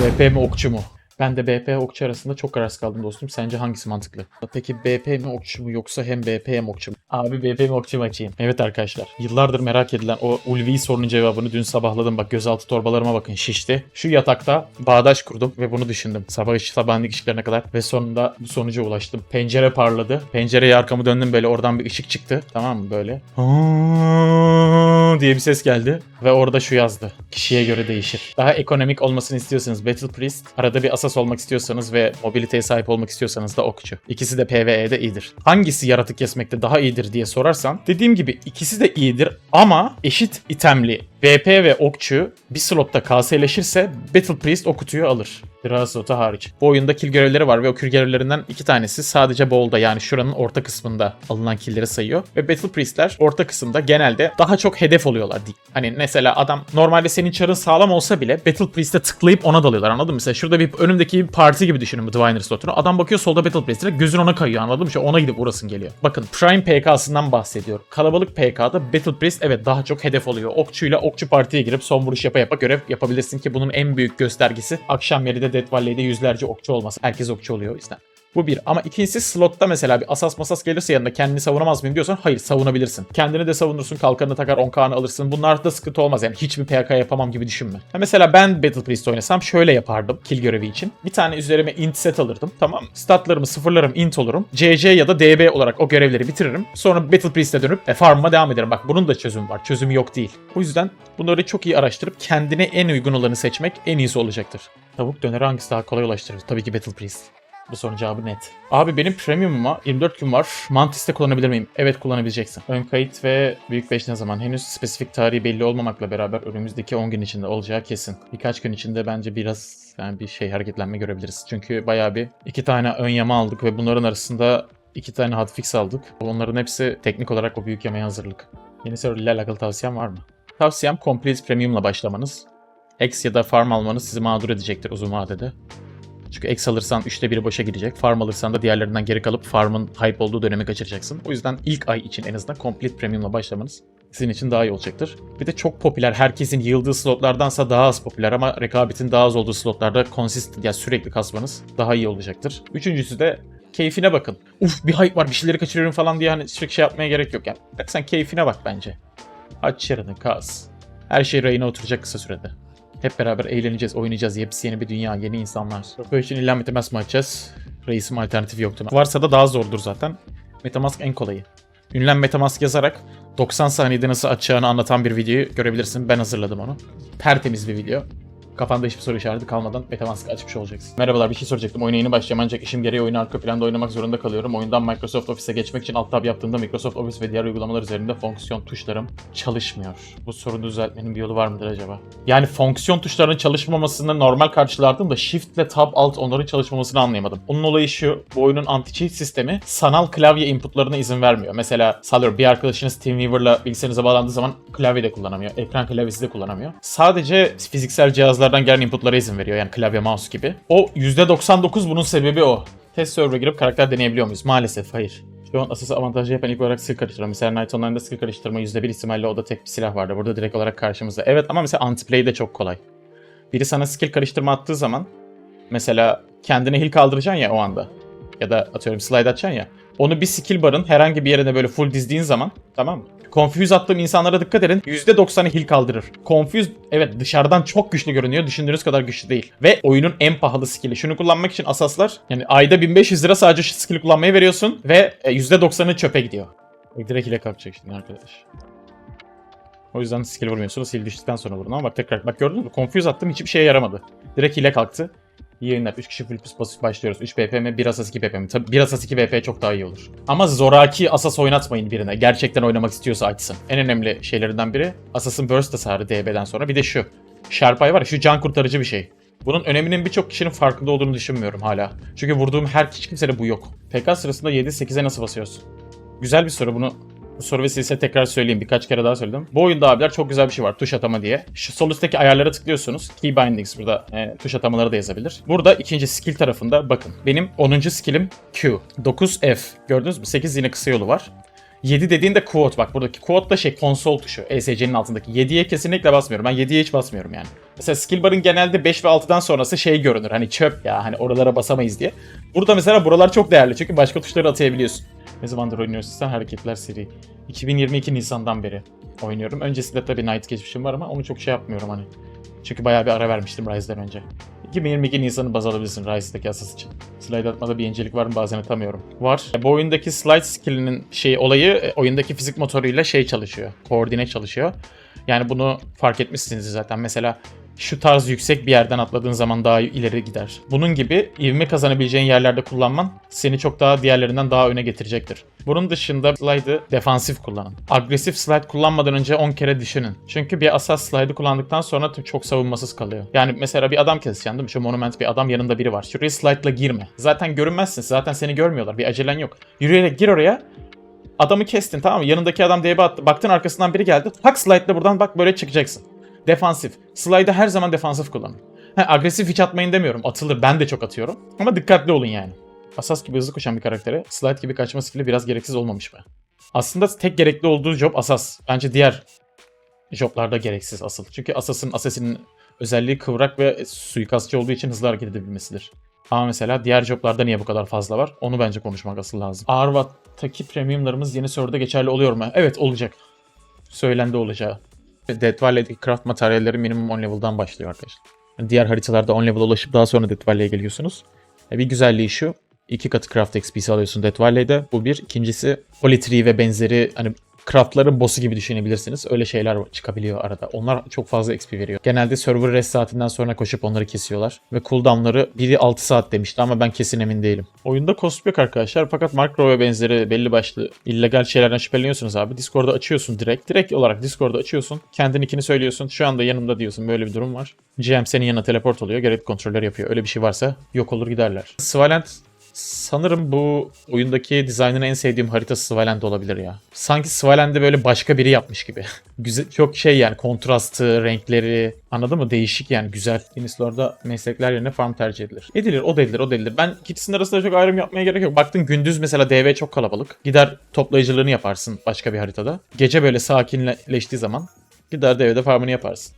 BP mi okçu mu? Ben de BP okçu arasında çok kararsız kaldım dostum. Sence hangisi mantıklı? Peki BP mi okçu mu yoksa hem BP hem okçu mu? Abi BP mi okçu mu açayım? Evet arkadaşlar. Yıllardır merak edilen o ulvi sorunun cevabını dün sabahladım. Bak gözaltı torbalarıma bakın şişti. Şu yatakta bağdaş kurdum ve bunu düşündüm. Sabah iş sabahınlık işlerine kadar ve sonunda bu sonuca ulaştım. Pencere parladı. Pencereye arkamı döndüm böyle oradan bir ışık çıktı. Tamam mı böyle? Diye bir ses geldi ve orada şu yazdı. Kişiye göre değişir. Daha ekonomik olmasını istiyorsanız Battle Priest, arada bir asas olmak istiyorsanız ve mobiliteye sahip olmak istiyorsanız da okçu. İkisi de PvE'de iyidir. Hangisi yaratık kesmekte daha iyidir diye sorarsan dediğim gibi ikisi de iyidir ama eşit itemli VP ve okçu bir slotta KS'leşirse Battle Priest o kutuyu alır. Biraz slota hariç. Bu oyunda kill görevleri var ve o kill görevlerinden iki tanesi sadece bowl'da yani şuranın orta kısmında alınan killleri sayıyor. Ve Battle Priest'ler orta kısımda genelde daha çok hedef oluyorlar. Hani mesela adam normalde senin çarın sağlam olsa bile Battle Priest'e tıklayıp ona dalıyorlar anladın mı? Mesela şurada bir önümdeki bir parti gibi düşünün bu Diviner slotunu. Adam bakıyor solda Battle Priest'e gözün ona kayıyor anladın mı? İşte ona gidip uğrasın geliyor. Bakın Prime PK'sından bahsediyor. Kalabalık PK'da Battle Priest evet daha çok hedef oluyor. Okçuyla okçu partiye girip son vuruş yapa yapa görev yapabilirsin ki bunun en büyük göstergesi akşam yarıda Death Valley'de yüzlerce okçu olması. Herkes okçu oluyor o yüzden. Bu bir. Ama ikincisi slotta mesela bir asas masas gelirse yanında kendini savunamaz mıyım diyorsan hayır savunabilirsin. Kendini de savunursun kalkanını takar 10k'nı alırsın. Bunlarda sıkıntı olmaz yani hiçbir PK yapamam gibi düşünme. Ha mesela ben Battle Priest oynasam şöyle yapardım kill görevi için. Bir tane üzerime int set alırdım tamam mı? Statlarımı sıfırlarım int olurum. CC ya da DB olarak o görevleri bitiririm. Sonra Battle Priest'e dönüp e, farmıma devam ederim. Bak bunun da çözümü var. Çözümü yok değil. O yüzden bunları çok iyi araştırıp kendine en uygun olanı seçmek en iyisi olacaktır. Tavuk döneri hangisi daha kolay ulaştırır? Tabii ki Battle Priest. Bu sorunun cevabı net. Abi benim premium'uma 24 gün var. Mantis'te kullanabilir miyim? Evet kullanabileceksin. Ön kayıt ve büyük 5 ne zaman? Henüz spesifik tarihi belli olmamakla beraber önümüzdeki 10 gün içinde olacağı kesin. Birkaç gün içinde bence biraz yani bir şey hareketlenme görebiliriz. Çünkü bayağı bir iki tane ön yama aldık ve bunların arasında iki tane hotfix aldık. Onların hepsi teknik olarak o büyük yamaya hazırlık. Yeni serverle alakalı tavsiyem var mı? Tavsiyem Complete Premium'la başlamanız. X ya da farm almanız sizi mağdur edecektir uzun vadede. Çünkü X alırsan 3'te 1 boşa gidecek. Farm alırsan da diğerlerinden geri kalıp farmın hype olduğu dönemi kaçıracaksın. O yüzden ilk ay için en azından Complete Premium'la başlamanız sizin için daha iyi olacaktır. Bir de çok popüler, herkesin yıldığı slotlardansa daha az popüler ama rekabetin daha az olduğu slotlarda consistent yani sürekli kasmanız daha iyi olacaktır. Üçüncüsü de keyfine bakın. Uf bir hype var bir şeyleri kaçırıyorum falan diye hani sürekli şey yapmaya gerek yok. Yani sen keyfine bak bence. Aç çarını kas. Her şey rayına oturacak kısa sürede. Hep beraber eğleneceğiz, oynayacağız. Yepyeni yeni bir dünya, yeni insanlar. Böyle için illa Metamask mı açacağız? Reisim alternatifi yoktu. Varsa da daha zordur zaten. Metamask en kolayı. Ünlem Metamask yazarak 90 saniyede nasıl açacağını anlatan bir videoyu görebilirsin. Ben hazırladım onu. Tertemiz bir video. Kafanda hiçbir soru işareti kalmadan Metamask açmış olacaksın. Merhabalar bir şey soracaktım. Oyuna yeni başlayacağım ancak işim gereği oyunu arka planda oynamak zorunda kalıyorum. Oyundan Microsoft Office'e geçmek için alt tab yaptığımda Microsoft Office ve diğer uygulamalar üzerinde fonksiyon tuşlarım çalışmıyor. Bu sorunu düzeltmenin bir yolu var mıdır acaba? Yani fonksiyon tuşlarının çalışmamasını normal karşılardım da Shift ile Tab Alt onların çalışmamasını anlayamadım. Onun olayı şu, bu oyunun anti-cheat sistemi sanal klavye inputlarına izin vermiyor. Mesela sallıyorum bir arkadaşınız TeamViewer'la bilgisayarınıza bağlandığı zaman klavye de kullanamıyor. Ekran klavyesi de kullanamıyor. Sadece fiziksel cihazlardan gelen inputlara izin veriyor. Yani klavye mouse gibi. O %99 bunun sebebi o. Test server'a girip karakter deneyebiliyor muyuz? Maalesef hayır. An asası avantajı yapan ilk olarak skill karıştırma. Mesela Night Online'da skill karıştırma %1 ihtimalle o da tek bir silah vardı. Burada direkt olarak karşımızda. Evet ama mesela anti-play de çok kolay. Biri sana skill karıştırma attığı zaman mesela kendine heal kaldıracaksın ya o anda. Ya da atıyorum slide atacaksın ya. Onu bir skill barın herhangi bir yerine böyle full dizdiğin zaman tamam mı? Confuse attığım insanlara dikkat edin. %90'ı heal kaldırır. Confuse evet dışarıdan çok güçlü görünüyor. Düşündüğünüz kadar güçlü değil. Ve oyunun en pahalı skill'i. Şunu kullanmak için asaslar yani ayda 1500 lira sadece şu skill'i kullanmaya veriyorsun ve e, %90'ı çöpe gidiyor. Bak, Direkt ile kalkacak şimdi arkadaş. O yüzden skill vurmuyorsunuz. Heal düştükten sonra vurun ama bak tekrar bak gördün mü? Confuse attım hiçbir şeye yaramadı. Direkt ile kalktı. İyi yayınlar. 3 kişi full plus basıp başlıyoruz. 3 BP mi? 1 asas 2 BP mi? Tabii 1 asas 2 BP çok daha iyi olur. Ama zoraki asas oynatmayın birine. Gerçekten oynamak istiyorsa açsın. En önemli şeylerinden biri Asas'ın burst hasarı DB'den sonra. Bir de şu. Sharpeye var ya şu can kurtarıcı bir şey. Bunun öneminin birçok kişinin farkında olduğunu düşünmüyorum hala. Çünkü vurduğum her hiç kimsede bu yok. PK sırasında 7-8'e nasıl basıyorsun? Güzel bir soru bunu bu soru vesilesiyle tekrar söyleyeyim. Birkaç kere daha söyledim. Bu oyunda abiler çok güzel bir şey var. Tuş atama diye. Şu sol üstteki ayarlara tıklıyorsunuz. Key bindings burada e, tuş atamaları da yazabilir. Burada ikinci skill tarafında bakın. Benim 10. skillim Q. 9F. Gördünüz mü? 8 yine kısa yolu var. 7 dediğinde quote bak buradaki quote da şey konsol tuşu ESC'nin altındaki. 7'ye kesinlikle basmıyorum. Ben 7'ye hiç basmıyorum yani. Mesela skill bar'ın genelde 5 ve 6'dan sonrası şey görünür. Hani çöp ya hani oralara basamayız diye. Burada mesela buralar çok değerli çünkü başka tuşları atayabiliyorsun. Ne zamandır oynuyorsun sen hareketler seri. 2022 Nisan'dan beri oynuyorum. Öncesinde tabii Night geçmişim var ama onu çok şey yapmıyorum hani. Çünkü bayağı bir ara vermiştim Rise'den önce. 2022 Nisan'ı baz alabilirsin Rise'daki asas için. Slide atmada bir incelik var mı bazen atamıyorum. Var. E, Bu oyundaki slide skill'inin şey olayı e, oyundaki fizik motoruyla şey çalışıyor. Koordine çalışıyor. Yani bunu fark etmişsiniz zaten. Mesela şu tarz yüksek bir yerden atladığın zaman daha ileri gider. Bunun gibi ivme kazanabileceğin yerlerde kullanman seni çok daha diğerlerinden daha öne getirecektir. Bunun dışında slide'ı defansif kullanın. Agresif slide kullanmadan önce 10 kere düşünün. Çünkü bir asas slide'ı kullandıktan sonra çok savunmasız kalıyor. Yani mesela bir adam keseceksin değil mi? Şu monument bir adam yanında biri var. Şuraya slide'la girme. Zaten görünmezsin. Zaten seni görmüyorlar. Bir acelen yok. Yürüyerek gir oraya. Adamı kestin tamam mı? Yanındaki adam attı. Baktın arkasından biri geldi. Tak slide'la buradan bak böyle çıkacaksın. Defansif. Slide'ı her zaman defansif kullanın. Ha, agresif hiç atmayın demiyorum. Atılır. Ben de çok atıyorum. Ama dikkatli olun yani. Asas gibi hızlı koşan bir karaktere slide gibi kaçma skill'i biraz gereksiz olmamış mı? Aslında tek gerekli olduğu job asas. Bence diğer joblarda gereksiz asıl. Çünkü asasın asasinin özelliği kıvrak ve suikastçı olduğu için hızlı hareket edebilmesidir. Ama mesela diğer joblarda niye bu kadar fazla var? Onu bence konuşmak asıl lazım. Arvat'taki premiumlarımız yeni soruda geçerli oluyor mu? Evet olacak. Söylendi olacağı. Dead Valley'deki craft materyalleri minimum 10 level'dan başlıyor arkadaşlar. Yani diğer haritalarda 10 level ulaşıp daha sonra Dead Valley'e geliyorsunuz. E, Bir güzelliği şu. iki katı craft XP'si alıyorsun Dead Valley'de. Bu bir. İkincisi Holy Tree ve benzeri hani craftların boss'u gibi düşünebilirsiniz. Öyle şeyler çıkabiliyor arada. Onlar çok fazla XP veriyor. Genelde server rest saatinden sonra koşup onları kesiyorlar. Ve cooldown'ları biri 6 saat demişti ama ben kesin emin değilim. Oyunda cost yok arkadaşlar fakat makro ve benzeri belli başlı illegal şeylerden şüpheleniyorsunuz abi. Discord'da açıyorsun direkt. Direkt olarak Discord'da açıyorsun. Kendin ikini söylüyorsun. Şu anda yanımda diyorsun. Böyle bir durum var. GM senin yanına teleport oluyor. Gerekli kontroller yapıyor. Öyle bir şey varsa yok olur giderler. Svalent Sanırım bu oyundaki dizaynın en sevdiğim harita Svalent olabilir ya. Sanki Svalent'de böyle başka biri yapmış gibi. güzel, çok şey yani kontrastı, renkleri anladın mı? Değişik yani güzel. Inislor'da meslekler yerine farm tercih edilir. Edilir, o da edilir, o da edilir. Ben ikisinin arasında çok ayrım yapmaya gerek yok. Baktın gündüz mesela DV çok kalabalık. Gider toplayıcılığını yaparsın başka bir haritada. Gece böyle sakinleştiği zaman gider DV'de farmını yaparsın.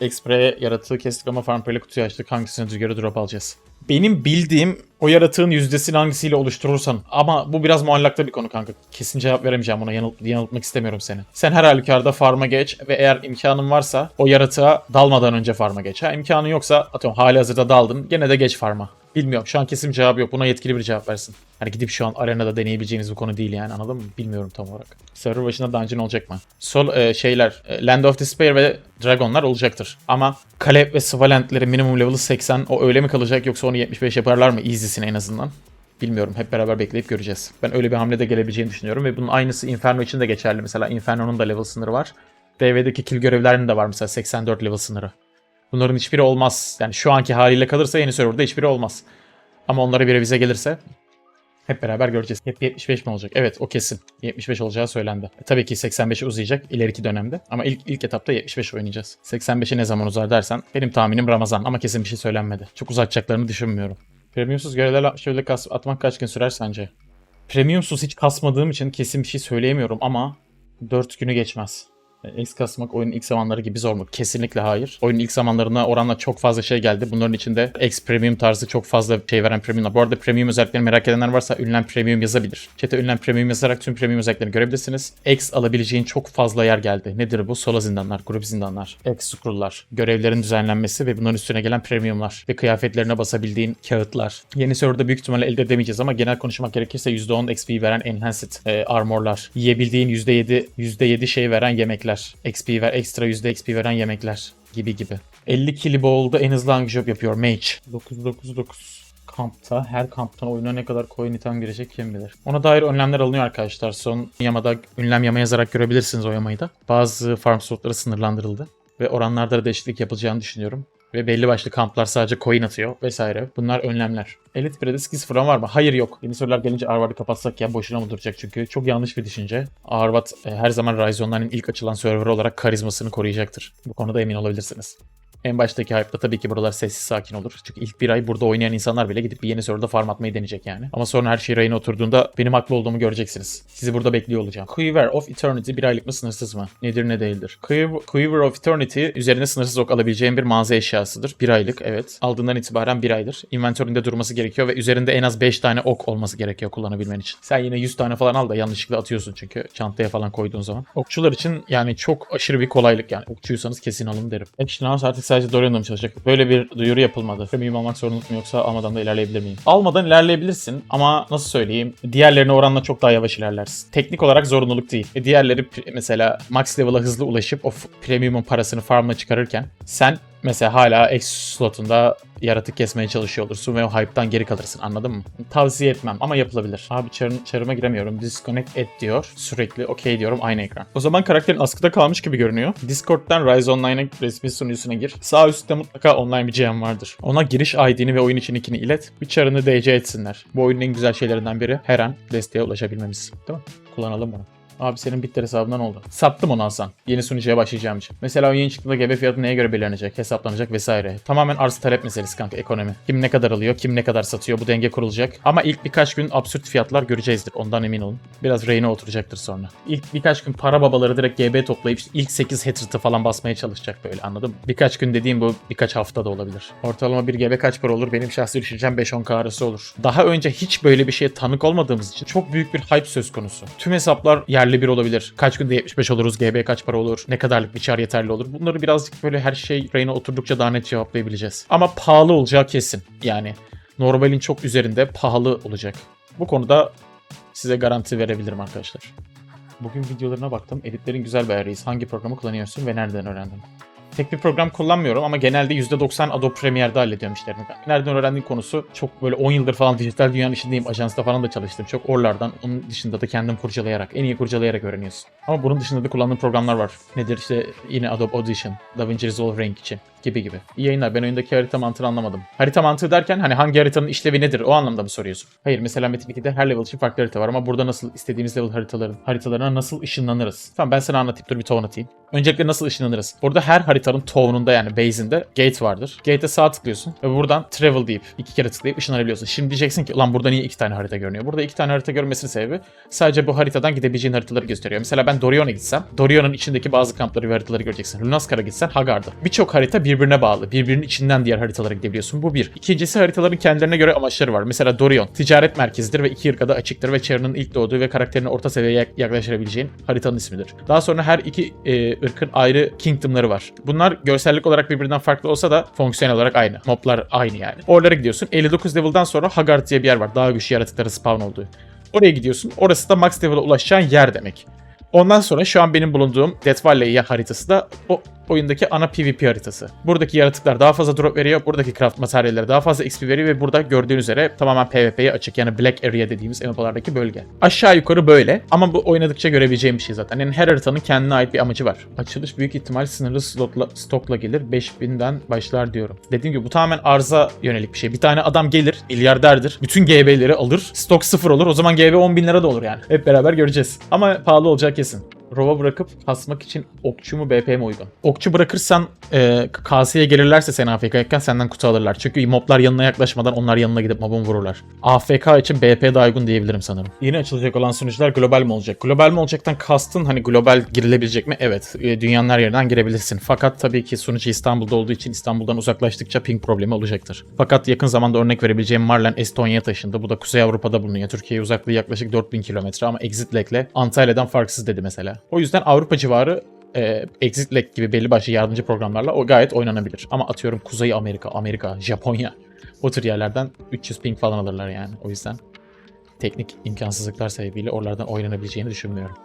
X-Prey'e yaratığı kestik ama Farmpray'le kutuyu açtık. Hangisine göre drop alacağız? Benim bildiğim o yaratığın yüzdesini hangisiyle oluşturursan ama bu biraz muallakta bir konu kanka. Kesin cevap veremeyeceğim buna yanıl yanıltmak istemiyorum seni. Sen her halükarda farma geç ve eğer imkanın varsa o yaratığa dalmadan önce farma geç. Ha imkanın yoksa atıyorum hali hazırda daldın gene de geç farma. Bilmiyorum şu an kesin cevabı yok. Buna yetkili bir cevap versin. Hani gidip şu an arenada deneyebileceğiniz bir konu değil yani anladın mı? Bilmiyorum tam olarak. Server başında dungeon olacak mı? Sol e, şeyler e, Land of Despair ve Dragonlar olacaktır. Ama Kaleb ve Svalent'leri minimum level'ı 80 o öyle mi kalacak yoksa onu 75 yaparlar mı easy'sine en azından? Bilmiyorum. Hep beraber bekleyip göreceğiz. Ben öyle bir hamlede gelebileceğini düşünüyorum ve bunun aynısı Inferno için de geçerli. Mesela Inferno'nun da level sınırı var. DV'deki kill görevlerinin de var mesela 84 level sınırı. Bunların hiçbiri olmaz. Yani şu anki haliyle kalırsa yeni serverda hiçbiri olmaz. Ama onlara bir revize gelirse hep beraber göreceğiz. Hep 75 mi olacak? Evet o kesin. 75 olacağı söylendi. E, tabii ki 85'e uzayacak ileriki dönemde. Ama ilk, ilk etapta 75 oynayacağız. 85'e ne zaman uzar dersen benim tahminim Ramazan ama kesin bir şey söylenmedi. Çok uzatacaklarını düşünmüyorum. Premiumsuz görevler şöyle kas atmak kaç gün sürer sence? Premiumsuz hiç kasmadığım için kesin bir şey söyleyemiyorum ama 4 günü geçmez. X kasmak oyunun ilk zamanları gibi zor mu? Kesinlikle hayır. Oyunun ilk zamanlarına oranla çok fazla şey geldi. Bunların içinde X Premium tarzı çok fazla şey veren Premium'lar. Bu arada Premium özelliklerini merak edenler varsa ünlem Premium yazabilir. Chat'e ünlem Premium yazarak tüm Premium özelliklerini görebilirsiniz. X alabileceğin çok fazla yer geldi. Nedir bu? Solo zindanlar, grup zindanlar, X scroll'lar, görevlerin düzenlenmesi ve bunların üstüne gelen Premium'lar ve kıyafetlerine basabildiğin kağıtlar. Yeni serverda büyük ihtimalle elde edemeyeceğiz ama genel konuşmak gerekirse %10 XP veren Enhanced e, armorlar, yiyebildiğin %7 %7 şey veren yemekler, XP ver, ekstra yüzde XP veren yemekler gibi gibi. 50 kili bowl'da en hızlı hangi job yapıyor? Mage. 999 kampta her kamptan oyuna ne kadar coin item girecek kim bilir. Ona dair önlemler alınıyor arkadaşlar. Son yamada ünlem yama yazarak görebilirsiniz o yamayı da. Bazı farm slotları sınırlandırıldı. Ve oranlarda da değişiklik yapılacağını düşünüyorum. Ve belli başlı kamplar sadece coin atıyor vesaire. Bunlar önlemler. Elite 1'de skill sıfıran var mı? Hayır yok. Yeni sorular gelince Arvard'ı kapatsak ya boşuna mı duracak çünkü çok yanlış bir düşünce. Arvard e, her zaman Online'in ilk açılan server olarak karizmasını koruyacaktır. Bu konuda emin olabilirsiniz. En baştaki hype'da tabii ki buralar sessiz sakin olur. Çünkü ilk bir ay burada oynayan insanlar bile gidip bir yeni serverda farm atmayı deneyecek yani. Ama sonra her şey rayına oturduğunda benim haklı olduğumu göreceksiniz. Sizi burada bekliyor olacağım. Quiver of Eternity bir aylık mı sınırsız mı? Nedir ne değildir? Quiver, of Eternity üzerine sınırsız ok alabileceğin bir mağaza eşyasıdır. Bir aylık evet. Aldığından itibaren bir aydır. Inventöründe durması gerekiyor ve üzerinde en az 5 tane ok olması gerekiyor kullanabilmen için. Sen yine 100 tane falan al da yanlışlıkla atıyorsun çünkü çantaya falan koyduğun zaman. Okçular için yani çok aşırı bir kolaylık yani. Okçuysanız kesin alın derim. Action House artık sadece Dorian'da mı çalışacak? Böyle bir duyuru yapılmadı. Premium almak zorunluluk mu yoksa almadan da ilerleyebilir miyim? Almadan ilerleyebilirsin ama nasıl söyleyeyim? Diğerlerine oranla çok daha yavaş ilerlersin. Teknik olarak zorunluluk değil. E diğerleri mesela max level'a hızlı ulaşıp o premium'un parasını farmla çıkarırken sen mesela hala X slotunda yaratık kesmeye çalışıyor olursun ve o hype'dan geri kalırsın anladın mı? Tavsiye etmem ama yapılabilir. Abi çarın, çarıma giremiyorum. Disconnect et diyor. Sürekli okey diyorum aynı ekran. O zaman karakterin askıda kalmış gibi görünüyor. Discord'dan Rise Online'a resmi sunucusuna gir. Sağ üstte mutlaka online bir GM vardır. Ona giriş ID'ni ve oyun için nickini ilet. Bir çarını DC etsinler. Bu oyunun en güzel şeylerinden biri her an desteğe ulaşabilmemiz. Değil mi? Kullanalım bunu. Abi senin Bitter hesabından oldu. Sattım onu Hasan. Yeni sunucuya başlayacağım için. Mesela o yeni çıktığında GB fiyatı neye göre belirlenecek, hesaplanacak vesaire. Tamamen arz talep meselesi kanka ekonomi. Kim ne kadar alıyor, kim ne kadar satıyor bu denge kurulacak. Ama ilk birkaç gün absürt fiyatlar göreceğizdir ondan emin olun. Biraz reyine oturacaktır sonra. İlk birkaç gün para babaları direkt GB toplayıp ilk 8 hatred'ı falan basmaya çalışacak böyle anladın mı? Birkaç gün dediğim bu birkaç hafta da olabilir. Ortalama bir GB kaç para olur? Benim şahsi düşüncem 5-10k arası olur. Daha önce hiç böyle bir şeye tanık olmadığımız için çok büyük bir hype söz konusu. Tüm hesaplar yerli bir olabilir. Kaç günde 75 oluruz, GB kaç para olur, ne kadarlık bir çar yeterli olur. Bunları birazcık böyle her şey rayına oturdukça daha net cevaplayabileceğiz. Ama pahalı olacağı kesin. Yani normalin çok üzerinde pahalı olacak. Bu konuda size garanti verebilirim arkadaşlar. Bugün videolarına baktım. Editlerin güzel bir ayarıyız. Hangi programı kullanıyorsun ve nereden öğrendin? Tek bir program kullanmıyorum ama genelde %90 Adobe Premiere'de hallediyorum işlerimi. Nereden öğrendiğim konusu çok böyle 10 yıldır falan dijital dünyanın içindeyim. Ajansta falan da çalıştım. Çok oralardan. Onun dışında da kendim kurcalayarak, en iyi kurcalayarak öğreniyorsun. Ama bunun dışında da kullandığım programlar var. Nedir işte yine Adobe Audition, DaVinci Resolve Rank için gibi gibi. İyi yayınlar. Ben oyundaki harita mantığını anlamadım. Harita mantığı derken hani hangi haritanın işlevi nedir o anlamda mı soruyorsun? Hayır mesela Metin 2'de her level için farklı harita var ama burada nasıl istediğimiz level haritaların haritalarına nasıl ışınlanırız? Tamam ben sana anlatayım. Dur bir tone atayım. Öncelikle nasıl ışınlanırız? Burada her haritanın tone'unda yani base'inde gate vardır. Gate'e sağ tıklıyorsun ve buradan travel deyip iki kere tıklayıp ışınlanabiliyorsun. Şimdi diyeceksin ki ulan burada niye iki tane harita görünüyor? Burada iki tane harita görmesinin sebebi sadece bu haritadan gidebileceğin haritaları gösteriyor. Mesela ben Dorion'a gitsem Dorion'un içindeki bazı kampları ve haritaları göreceksin. Lunaskar'a gitsen Hagar'da. Birçok harita birbirine bağlı. Birbirinin içinden diğer haritalara gidebiliyorsun. Bu bir. İkincisi haritaların kendilerine göre amaçları var. Mesela Dorion ticaret merkezidir ve iki ırkada açıktır ve Charon'un ilk doğduğu ve karakterini orta seviyeye yak- yaklaştırabileceğin haritanın ismidir. Daha sonra her iki e, ırkın ayrı kingdomları var. Bunlar görsellik olarak birbirinden farklı olsa da fonksiyonel olarak aynı. Moblar aynı yani. Oralara gidiyorsun. 59 level'dan sonra Haggard diye bir yer var. Daha güçlü yaratıkların spawn olduğu. Oraya gidiyorsun. Orası da max level'a ulaşacağın yer demek. Ondan sonra şu an benim bulunduğum Death Valley haritası da o oyundaki ana PvP haritası. Buradaki yaratıklar daha fazla drop veriyor. Buradaki craft materyalleri daha fazla XP veriyor ve burada gördüğünüz üzere tamamen PvP'ye açık. Yani Black Area dediğimiz MMO'lardaki bölge. Aşağı yukarı böyle ama bu oynadıkça görebileceğim bir şey zaten. Yani her haritanın kendine ait bir amacı var. Açılış büyük ihtimal sınırlı slotla, stokla gelir. 5000'den başlar diyorum. Dediğim gibi bu tamamen arıza yönelik bir şey. Bir tane adam gelir, milyarderdir. Bütün GB'leri alır. Stok sıfır olur. O zaman GB 10 bin lira da olur yani. Hep beraber göreceğiz. Ama pahalı olacak kesin. Rova bırakıp kasmak için okçu mu BP mi uygun? Okçu bırakırsan e, kaseye gelirlerse sen AFK'yken senden kutu alırlar. Çünkü moblar yanına yaklaşmadan onlar yanına gidip mobun vururlar. AFK için BP daha uygun diyebilirim sanırım. Yeni açılacak olan sunucular global mi olacak? Global mi olacaktan kastın hani global girilebilecek mi? Evet. E, dünyanın her yerinden girebilirsin. Fakat tabii ki sunucu İstanbul'da olduğu için İstanbul'dan uzaklaştıkça ping problemi olacaktır. Fakat yakın zamanda örnek verebileceğim Marlen Estonya'ya taşındı. Bu da Kuzey Avrupa'da bulunuyor. Türkiye'ye uzaklığı yaklaşık 4000 kilometre ama exit lag'le Antalya'dan farksız dedi mesela. O yüzden Avrupa civarı e, Exit Lag gibi belli başlı yardımcı programlarla o gayet oynanabilir. Ama atıyorum Kuzey Amerika, Amerika, Japonya o tür yerlerden 300 ping falan alırlar yani. O yüzden teknik imkansızlıklar sebebiyle oralardan oynanabileceğini düşünmüyorum.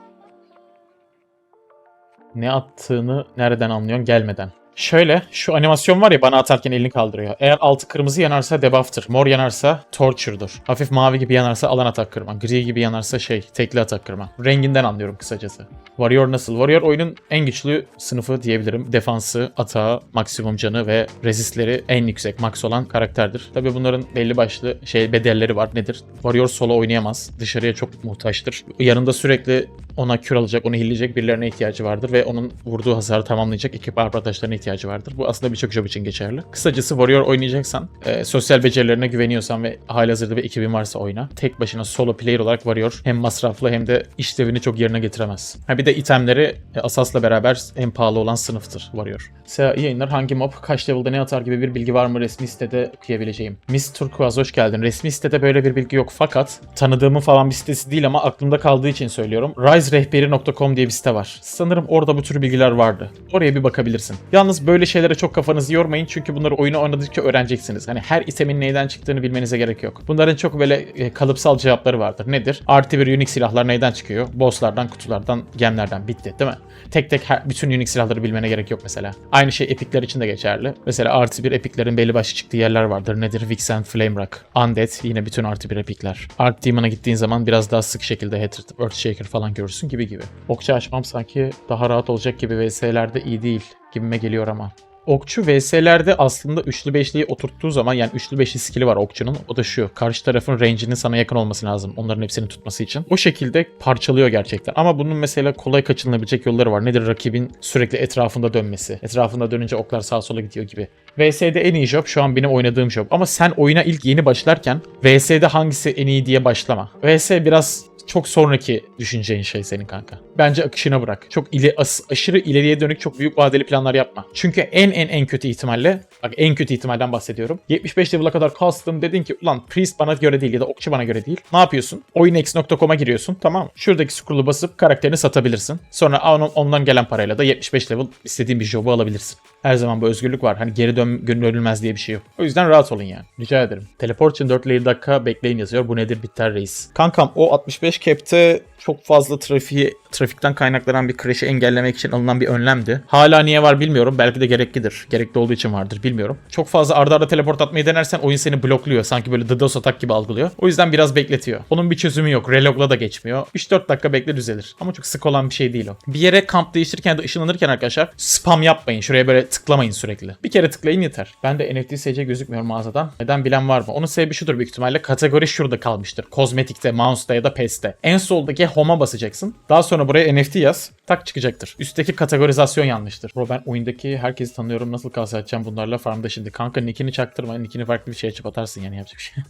Ne attığını nereden anlıyorsun gelmeden. Şöyle şu animasyon var ya bana atarken elini kaldırıyor. Eğer altı kırmızı yanarsa debuff'tır. Mor yanarsa torture'dur. Hafif mavi gibi yanarsa alan atak kırma. Gri gibi yanarsa şey tekli atak kırma. Renginden anlıyorum kısacası. Warrior nasıl? Warrior oyunun en güçlü sınıfı diyebilirim. Defansı, atağı, maksimum canı ve resistleri en yüksek max olan karakterdir. Tabi bunların belli başlı şey bedelleri var. Nedir? Warrior solo oynayamaz. Dışarıya çok muhtaçtır. Yanında sürekli ona kür alacak, onu hilleyecek birilerine ihtiyacı vardır ve onun vurduğu hasarı tamamlayacak ekip arkadaşlarına vardır. Bu aslında birçok job için geçerli. Kısacası Warrior oynayacaksan, e, sosyal becerilerine güveniyorsan ve halihazırda bir ekibin varsa oyna. Tek başına solo player olarak Warrior hem masraflı hem de işlevini çok yerine getiremez. Ha bir de itemleri e, Asas'la beraber en pahalı olan sınıftır Warrior. İyi yayınlar. Hangi mob kaç level'da ne atar gibi bir bilgi var mı resmi sitede okuyabileceğim? Miss Turkuaz hoş geldin. Resmi sitede böyle bir bilgi yok fakat tanıdığımın falan bir sitesi değil ama aklımda kaldığı için söylüyorum. riserehberi.com diye bir site var. Sanırım orada bu tür bilgiler vardı. Oraya bir bakabilirsin. Yalnız böyle şeylere çok kafanızı yormayın çünkü bunları oyunu oynadıkça öğreneceksiniz. Hani her itemin neyden çıktığını bilmenize gerek yok. Bunların çok böyle e, kalıpsal cevapları vardır. Nedir? Artı bir unique silahlar neyden çıkıyor? Bosslardan, kutulardan, gemlerden. Bitti değil mi? Tek tek her, bütün unique silahları bilmene gerek yok mesela. Aynı şey epikler için de geçerli. Mesela artı bir epiklerin belli başlı çıktığı yerler vardır. Nedir? Vixen, Flame Rock, Undead yine bütün artı bir epikler. Arc Demon'a gittiğin zaman biraz daha sık şekilde Hatred, Earthshaker falan görürsün gibi gibi. Okçu açmam sanki daha rahat olacak gibi VS'lerde iyi değil gibime geliyor ama. Okçu VS'lerde aslında üçlü beşliyi oturttuğu zaman yani üçlü beşli skill'i var okçunun. O da şu. Karşı tarafın range'inin sana yakın olması lazım. Onların hepsini tutması için. O şekilde parçalıyor gerçekten. Ama bunun mesela kolay kaçınılabilecek yolları var. Nedir? Rakibin sürekli etrafında dönmesi. Etrafında dönünce oklar sağa sola gidiyor gibi. VS'de en iyi job şu an benim oynadığım job. Ama sen oyuna ilk yeni başlarken VS'de hangisi en iyi diye başlama. VS biraz çok sonraki düşüneceğin şey senin kanka. Bence akışına bırak. Çok ile, as- aşırı ileriye dönük çok büyük vadeli planlar yapma. Çünkü en en en kötü ihtimalle, bak en kötü ihtimalden bahsediyorum. 75 level'a kadar kastım dedin ki ulan priest bana göre değil ya da okçu bana göre değil. Ne yapıyorsun? Oyunx.com'a giriyorsun tamam mı? Şuradaki scroll'u basıp karakterini satabilirsin. Sonra on- ondan gelen parayla da 75 level istediğin bir job'u alabilirsin. Her zaman bu özgürlük var. Hani geri dön dönülmez diye bir şey yok. O yüzden rahat olun yani. Rica ederim. Teleport için 4 50 dakika bekleyin yazıyor. Bu nedir biter reis. Kankam o 65 cap'te çok fazla trafiği, trafikten kaynaklanan bir crash'i engellemek için alınan bir önlemdi. Hala niye var bilmiyorum. Belki de gereklidir. Gerekli olduğu için vardır bilmiyorum. Çok fazla arda arda teleport atmayı denersen oyun seni blokluyor. Sanki böyle DDoS atak gibi algılıyor. O yüzden biraz bekletiyor. Onun bir çözümü yok. Relogla da geçmiyor. 3-4 dakika bekle düzelir. Ama çok sık olan bir şey değil o. Bir yere kamp değiştirirken da ışınlanırken arkadaşlar spam yapmayın. Şuraya böyle tıklamayın sürekli. Bir kere tıklayın yeter. Ben de NFT SC gözükmüyor mağazadan. Neden bilen var mı? Onun sebebi şudur büyük ihtimalle. Kategori şurada kalmıştır. Kozmetikte, mouse'da ya da PES'te. En soldaki home'a basacaksın. Daha sonra buraya NFT yaz. Tak çıkacaktır. Üstteki kategorizasyon yanlıştır. Bro ben oyundaki herkesi tanıyorum. Nasıl kasa açacağım bunlarla farmda şimdi. Kanka nickini çaktırma. Nickini farklı bir şey açıp atarsın yani yapacak bir şey.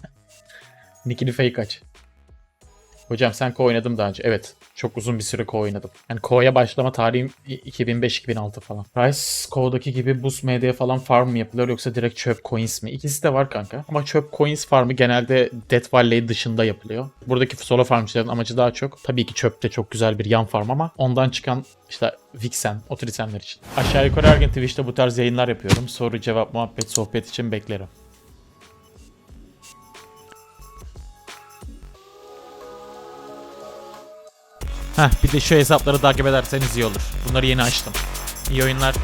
nickini fake aç. Hocam sen Ko oynadım daha önce. Evet. Çok uzun bir süre Ko oynadım. Yani Ko'ya başlama tarihim 2005-2006 falan. Rice Ko'daki gibi Boost MD falan farm mı yapılıyor yoksa direkt çöp coins mi? İkisi de var kanka. Ama çöp coins farmı genelde Death Valley dışında yapılıyor. Buradaki solo farmcıların amacı daha çok. Tabii ki çöpte çok güzel bir yan farm ama ondan çıkan işte Vixen, o tür itemler için. Aşağı yukarı her gün Twitch'te bu tarz yayınlar yapıyorum. Soru, cevap, muhabbet, sohbet için beklerim. Heh bir de şu hesapları takip ederseniz iyi olur. Bunları yeni açtım. İyi oyunlar.